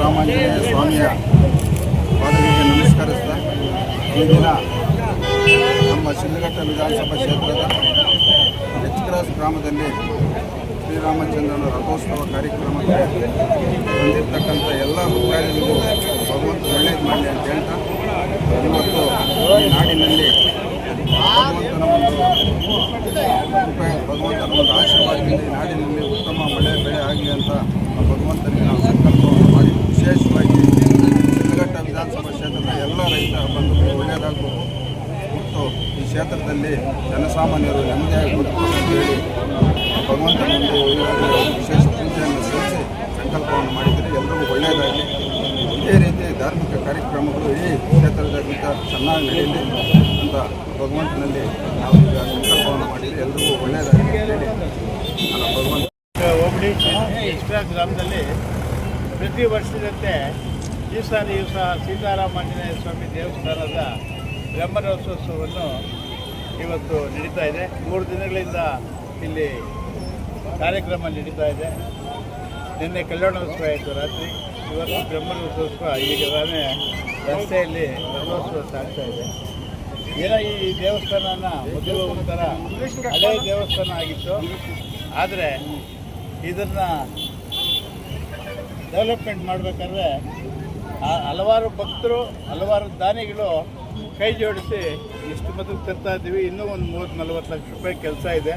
ರಾಮಾಂಜನೇಯ ಸ್ವಾಮಿಯ ಈ ದಿನ ನಮ್ಮ ಸಿಂಧಗಟ್ಟ ವಿಧಾನಸಭಾ ಕ್ಷೇತ್ರದ ಎಚ್ ಕ್ರಾಸ್ ಗ್ರಾಮದಲ್ಲಿ ಶ್ರೀರಾಮಚಂದ್ರನ ರಥೋತ್ಸವ ಕಾರ್ಯಕ್ರಮಕ್ಕೆ ಬಂದಿರತಕ್ಕಂಥ ಎಲ್ಲ ಭಕ್ತಾದಿಗಳಿಗೂ ಭಗವಂತ ಒಳ್ಳೇದು ಮಾಡಿ ಅಂತ ಹೇಳ್ತಾ, ಇವತ್ತು ಈ ನಾಡಿನಲ್ಲಿ ಭಗವಂತನ ಒಂದು ಭಗವಂತನ ಒಂದು ಆಶೀರ್ವಾದದಲ್ಲಿ ನಾಡಿನಲ್ಲಿ ಉತ್ತಮ ಮಳೆ, ಬೆಳೆ ಆಗಲಿ ಅಂತ ಆ ಭಗವಂತನಿಗೆ ನಾವು ಸಂಕಲ್ಪವನ್ನು ಮಾಡಿ ವಿಶೇಷವಾಗಿ ಶಿಲ್ಘಟ್ಟ ವಿಧಾನಸಭಾ ಕ್ಷೇತ್ರದ ಎಲ್ಲ ರೈತ ಬಂಧುಗಳು ಒಳ್ಳೆಯದಾಗಬೇಕು ಮತ್ತು ಈ ಕ್ಷೇತ್ರದಲ್ಲಿ ಜನಸಾಮಾನ್ಯರು ನೆಮ್ಮದಿಯಾಗಿ ಹೇಳಿ ಭಗವಂತನ ಒಂದು ವಿಶೇಷ ಪೂಜೆಯನ್ನು ಸಲ್ಲಿಸಿ ಸಂಕಲ್ಪವನ್ನು ಮಾಡಿದರೆ ಎಲ್ಲರಿಗೂ ಒಳ್ಳೆಯದಾಗಲಿ. ಇದೇ ರೀತಿ ಧಾರ್ಮಿಕ ಕಾರ್ಯಕ್ರಮಗಳು ಈ ಕ್ಷೇತ್ರದಾದ್ಯಂತ ಚೆನ್ನಾಗಿ ನಡೆಯಲಿ ಅಂತ ಭಗವಂತನಲ್ಲಿ ನಾವು ಈಗ ಸಂಕಲ್ಪವನ್ನು ಮಾಡಿದರೆ ಎಲ್ಲರಿಗೂ ಒಳ್ಳೆಯದಾಗಲಿ ಹೇಳಿ ಭಗವಂತ ಹೋಬಳಿ ಎಕ್ಸ್ಟ್ರಾ ಗ್ರಾಮದಲ್ಲಿ ಪ್ರತಿ ವರ್ಷದಂತೆ ಈ ಸಾರಿ ಈ ಸಹ ಸೀತಾರಾಮಾಂಜನೇಯ ಸ್ವಾಮಿ ದೇವಸ್ಥಾನದ ಬ್ರಹ್ಮರಥೋತ್ಸವವನ್ನು ಇವತ್ತು ನಡೀತಾ ಇದೆ. ಮೂರು ದಿನಗಳಿಂದ ಇಲ್ಲಿ ಕಾರ್ಯಕ್ರಮ ನಡೀತಾ ಇದೆ. ನಿನ್ನೆ ಕಲ್ಯಾಣೋತ್ಸವ ಆಯಿತು ರಾತ್ರಿ. ಇವತ್ತು ಬ್ರಹ್ಮರಥೋತ್ಸವ ಈಗ ತಾನೇ ರಸ್ತೆಯಲ್ಲಿ ಬ್ರಹ್ಮೋತ್ಸವ ಸಾಗ್ತಾ ಇದೆ. ಏನೋ ಈ ದೇವಸ್ಥಾನನ ಮೊದಲು ಒಂಥರ ಹಳೆ ದೇವಸ್ಥಾನ ಆಗಿತ್ತು. ಆದರೆ ಇದನ್ನು ಡೆವಲಪ್ಮೆಂಟ್ ಮಾಡಬೇಕಾದ್ರೆ ಹಲವಾರು ಭಕ್ತರು, ಹಲವಾರು ದಾನಿಗಳು ಕೈ ಜೋಡಿಸಿ ಇಷ್ಟು ಬದುಕು ತರ್ತಾ ಇದ್ದೀವಿ ಇನ್ನೂ ಒಂದು ಮೂವತ್ತು, ನಲ್ವತ್ತು ಲಕ್ಷ ರೂಪಾಯಿ ಕೆಲಸ ಇದೆ.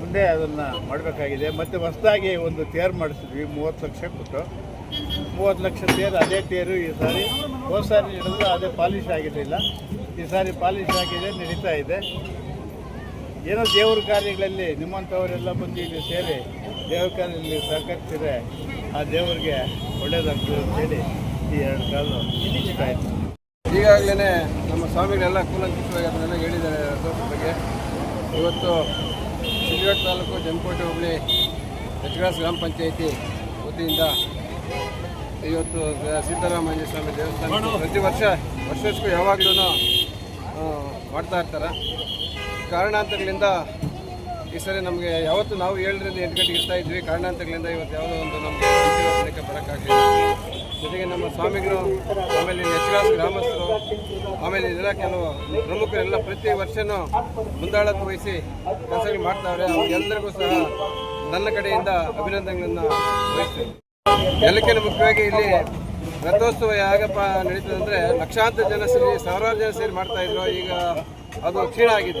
ಮುಂದೆ ಅದನ್ನು ಮಾಡಬೇಕಾಗಿದೆ. ಮತ್ತು ಹೊಸದಾಗಿ ಒಂದು ತೇರು ಮಾಡಿಸಿದ್ವಿ, ಮೂವತ್ತು ಲಕ್ಷ ಕೊಟ್ಟು. ಮೂವತ್ತು ಲಕ್ಷ ತೇರು, ಅದೇ ತೇರು. ಈ ಸಾರಿ ಹೋದ ಸಾರಿ ನಡೆದ್ರೆ ಅದೇ ಪಾಲಿಷ್ ಆಗಿರಲಿಲ್ಲ. ಈ ಸಾರಿ ಪಾಲಿಷ್ ಆಗಿದೆ ನಡೀತಾ ಇದೆ. ಏನೋ ದೇವ್ರ ಕಾರ್ಯಗಳಲ್ಲಿ ನಿಮ್ಮಂಥವರೆಲ್ಲ ಬಂದು ಇಲ್ಲಿ ಸೇರಿ ದೇವ್ರ ಕಾರ್ಯದಲ್ಲಿ ಸಹಕರಿಸಿದ್ರೆ ಆ ದೇವರಿಗೆ ಒಳ್ಳೇದಾಗ್ತದೆ ಅಂತೇಳಿ ಈ ಎರಡು ಕಾಲು ಇಷ್ಟ ಆಯಿತು. ಈಗಾಗಲೇ ನಮ್ಮ ಸ್ವಾಮಿಗಳೆಲ್ಲ ಕೂಲಂಕಿತವಾಗಿ ಅದನ್ನೆಲ್ಲ ಹೇಳಿದ್ದಾರೆ ರಥೋತ್ಸವ ಬಗ್ಗೆ. ಇವತ್ತು ಶಿಲ್ಘಟ್ಟ ತಾಲೂಕು ಜಮಕೋಟೆ ಹೋಬಳಿ ಎಚ್ಗ್ರಾಸ್ ಗ್ರಾಮ ಪಂಚಾಯಿತಿ ವತಿಯಿಂದ ಇವತ್ತು ಸಿದ್ದರಾಮಯ್ಯ ಸ್ವಾಮಿ ದೇವಸ್ಥಾನ ಪ್ರತಿ ವರ್ಷ ವರ್ಷಕ್ಕೂ ಯಾವಾಗಲೂ ಮಾಡ್ತಾ ಇರ್ತಾರೆ. ಕಾರಣಾಂತರಗಳಿಂದ ಈ ಸರಿ ನಮಗೆ ಯಾವತ್ತು ನಾವು ಏಳರಿಂದ ಎಂಟು ಗಂಟೆಗೆ ಇರ್ತಾ ಇದ್ವಿ, ಕಾರಣಾಂತರಗಳಿಂದ ಇವತ್ತು ಯಾವುದೋ ಒಂದು ನಮಗೆ ದಿನಕ್ಕೆ ಬರೋಕ್ಕಾಗಲಿಲ್ಲ. ಜೊತೆಗೆ ನಮ್ಮ ಸ್ವಾಮಿಗಳು, ಆಮೇಲೆ ಎಚ್ರಾಸ್ ಗ್ರಾಮಸ್ಥರು, ಆಮೇಲೆ ಇದೆಲ್ಲ ಕೆಲವು ಪ್ರಮುಖರೆಲ್ಲ ಪ್ರತಿ ವರ್ಷನೂ ಮುಂದಾಳತ್ವ ವಹಿಸಿ ಕೆಲಸಗಳು ಮಾಡ್ತಾವ್ರೆ ಎಲ್ಲರಿಗೂ ಸಹ ನನ್ನ ಕಡೆಯಿಂದ ಅಭಿನಂದನೆಗಳನ್ನು ವಹಿಸ್ತೇವೆ ಎಲ್ಲಕ್ಕಿಂತ ಮುಖ್ಯವಾಗಿ ಇಲ್ಲಿ ರಥೋತ್ಸವ ಯಾಗಪ್ಪ ನಡೀತದೆ ಅಂದರೆ ಲಕ್ಷಾಂತರ ಜನ ಸೇರಿ, ಸಾವಿರಾರು ಜನ ಸೇರಿ ಮಾಡ್ತಾ ಇದ್ರು. ಈಗ ಅದು ಕ್ಷೀಣ ಆಗಿದೆ.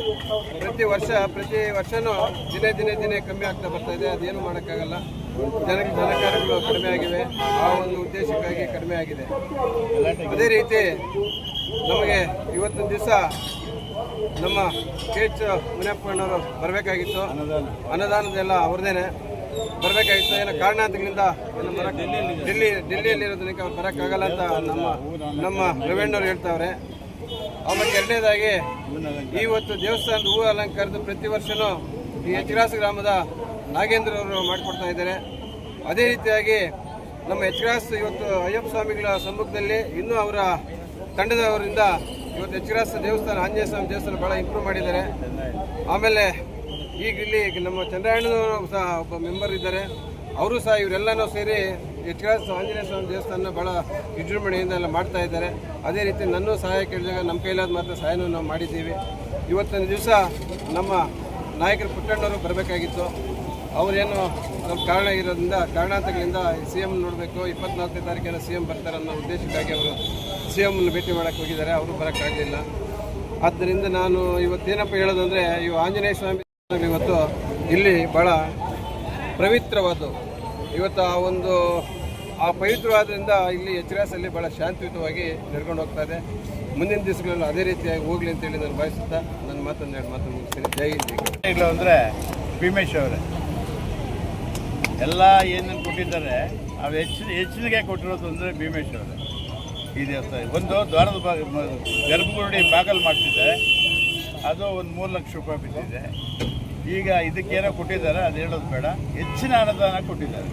ಪ್ರತಿ ವರ್ಷ, ಪ್ರತಿ ವರ್ಷವೂ ದಿನೇ ದಿನೇ ದಿನೇ ಕಮ್ಮಿ ಆಗ್ತಾ ಬರ್ತಾ ಇದೆ. ಅದೇನು ಮಾಡೋಕ್ಕಾಗಲ್ಲ. ಜನ ಜನಕಾರಗಳು ಕಡಿಮೆ ಆಗಿವೆ. ಆ ಒಂದು ಉದ್ದೇಶಕ್ಕಾಗಿ ಕಡಿಮೆ ಆಗಿದೆ. ಅದೇ ರೀತಿ ನಮಗೆ ಇವತ್ತಿನ ದಿವಸ ನಮ್ಮ ಕೆ ಎಚ್ ಮುನಿಯಪ್ಪಣ್ಣವರು ಬರಬೇಕಾಗಿತ್ತು. ಅನುದಾನದೆಲ್ಲ ಅವ್ರದ್ದೇನೆ ಬರಬೇಕಾಗಿತ್ತು. ಏನೋ ಬರಕ್ ಡೆಲ್ಲಿ ಡೆಲ್ಲಿಯಲ್ಲಿ ಇರೋದಕ್ಕೆ ಅವ್ರು ಬರೋಕ್ಕಾಗಲ್ಲ ಅಂತ ನಮ್ಮ ನಮ್ಮ ಪ್ರವೀಣ್ಣವ್ರು ಹೇಳ್ತಾವ್ರೆ. ಆಮೇಲೆ ಎರಡನೇದಾಗಿ, ಇವತ್ತು ದೇವಸ್ಥಾನದ ಹೂ ಅಲಂಕಾರದ ಪ್ರತಿ ವರ್ಷವೂ ಈ ಎಚ್ಗ್ರಾಸ ಗ್ರಾಮದ ನಾಗೇಂದ್ರ ಅವರು ಮಾಡಿಕೊಡ್ತಾ ಇದ್ದಾರೆ. ಅದೇ ರೀತಿಯಾಗಿ ನಮ್ಮ ಎಚ್ಗ್ರಾಸ್ ಇವತ್ತು ಅಯ್ಯಪ್ಪ ಸ್ವಾಮಿಗಳ ಸಮ್ಮುಖದಲ್ಲಿ ಇನ್ನೂ ಅವರ ತಂಡದವರಿಂದ ಇವತ್ತು ಎಚ್ಗ್ರಾಸ್ ದೇವಸ್ಥಾನ, ಆಂಜನೇಯ ಸ್ವಾಮಿ ದೇವಸ್ಥಾನ ಭಾಳ ಇಂಪ್ರೂವ್ ಮಾಡಿದ್ದಾರೆ. ಆಮೇಲೆ ಈಗ ಇಲ್ಲಿ ನಮ್ಮ ಚಂದ್ರಾಯಣದವರು ಸಹ ಒಬ್ಬ ಮೆಂಬರ್ ಇದ್ದಾರೆ. ಅವರು ಸಹ ಇವರೆಲ್ಲನೂ ಸೇರಿ ಎಚ್ರಾಸ್ ಆಂಜನೇಯ ಸ್ವಾಮಿ ದೇವಸ್ಥಾನ ಭಾಳ ವಿಜೃಂಭಣೆಯಿಂದ ಎಲ್ಲ ಮಾಡ್ತಾ ಇದ್ದಾರೆ. ಅದೇ ರೀತಿ ನನ್ನ ಸಹಾಯ ಕೇಳಿದಾಗ ನಮ್ಮ ಕೈಲಾದ ಮಾತ್ರ ಸಹಾಯನೂ ನಾವು ಮಾಡಿದ್ದೀವಿ. ಇವತ್ತಿನ ದಿವಸ ನಮ್ಮ ನಾಯಕರು ಪುಟ್ಟಣ್ಣವರು ಬರಬೇಕಾಗಿತ್ತು. ಅವರೇನು ನಮ್ಮ ಕಾರಣ ಇರೋದ್ರಿಂದ, ಕಾರಣಾಂತಗಳಿಂದ ಸಿ ಎಂ ನೋಡಬೇಕು, ಇಪ್ಪತ್ನಾಲ್ಕನೇ ತಾರೀಕಿನ ಸಿ ಎಂ ಬರ್ತಾರೆ ಅನ್ನೋ ಉದ್ದೇಶಕ್ಕಾಗಿ ಅವರು ಸಿ ಎಮ್ನ ಭೇಟಿ ಮಾಡೋಕ್ಕೆ ಹೋಗಿದ್ದಾರೆ. ಅವರು ಬರೋಕ್ಕಾಗಲಿಲ್ಲ. ಆದ್ದರಿಂದ ನಾನು ಇವತ್ತೇನಪ್ಪ ಹೇಳೋದಂದರೆ, ಇವು ಆಂಜನೇಯ ಸ್ವಾಮಿ ಇವತ್ತು ಇಲ್ಲಿ ಭಾಳ ಪವಿತ್ರವಾದ್ದು. ಇವತ್ತು ಆ ಒಂದು, ಆ ಪವಿತ್ರವಾದ್ರಿಂದ ಇಲ್ಲಿ ಎಚ್ರಾಸಲ್ಲಿ ಭಾಳ ಶಾಂತಿಯುತವಾಗಿ ನಡ್ಕೊಂಡು ಹೋಗ್ತಾ ಇದೆ ಮುಂದಿನ ದಿವಸಗಳಲ್ಲಿ ಅದೇ ರೀತಿಯಾಗಿ ಹೋಗ್ಲಿ ಅಂತೇಳಿ ನಾನು ಬಯಸುತ್ತಾ ನನ್ನ ಮಾತನ್ನು ಎರಡು ಮಾತು ಮುಗಿಸ್ತೀನಿ. ಜೈ ಹಿಂದ್. ಇಲ್ಲ ಅಂದರೆ ಭೀಮೇಶ್ ಅವರೇ, ಎಲ್ಲ ಏನೇನು ಕೊಟ್ಟಿದ್ದಾರೆ, ಅವು ಹೆಚ್ಚಿನ ಹೆಚ್ಚಿಗೆ ಕೊಟ್ಟಿರೋದು ಅಂದರೆ ಭೀಮೇಶ್ ಅವರೇ. ಈ ದೇವಸ್ಥಾನ, ಒಂದು ದ್ವಾರದ ಭಾಗ ಗರ್ಭಗುಡಿ ಬಾಗಲ್ ಮಾಡ್ತಿದ್ದಾರೆ. ಅದು ಒಂದು ಮೂರು ಲಕ್ಷ ರೂಪಾಯಿ ಬಿದ್ದಿದೆ. ಈಗ ಇದಕ್ಕೇನೋ ಕೊಟ್ಟಿದ್ದಾರೆ, ಅದು ಹೇಳೋದು ಬೇಡ. ಹೆಚ್ಚಿನ ಅನುದಾನ ಕೊಟ್ಟಿದ್ದಾರೆ.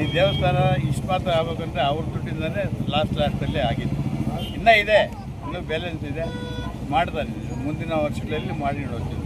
ಈ ದೇವಸ್ಥಾನ ಇಷ್ಟು ಮಾತ್ರ ಆಗ್ಬೇಕಂದ್ರೆ ಅವ್ರ ದುಡ್ಡಿಂದಲೇ ಲಾಸ್ಟ್ ಲಾಸ್ಟಲ್ಲಿ ಆಗಿದೆ ಇನ್ನೂ ಇದೆ, ಇನ್ನೂ ಬ್ಯಾಲೆನ್ಸ್ ಇದೆ. ಮಾಡ್ತಾರೆ. ಮುಂದಿನ ವರ್ಷಗಳಲ್ಲಿ ಮಾಡಿ ನೋಡ್ತೀವಿ.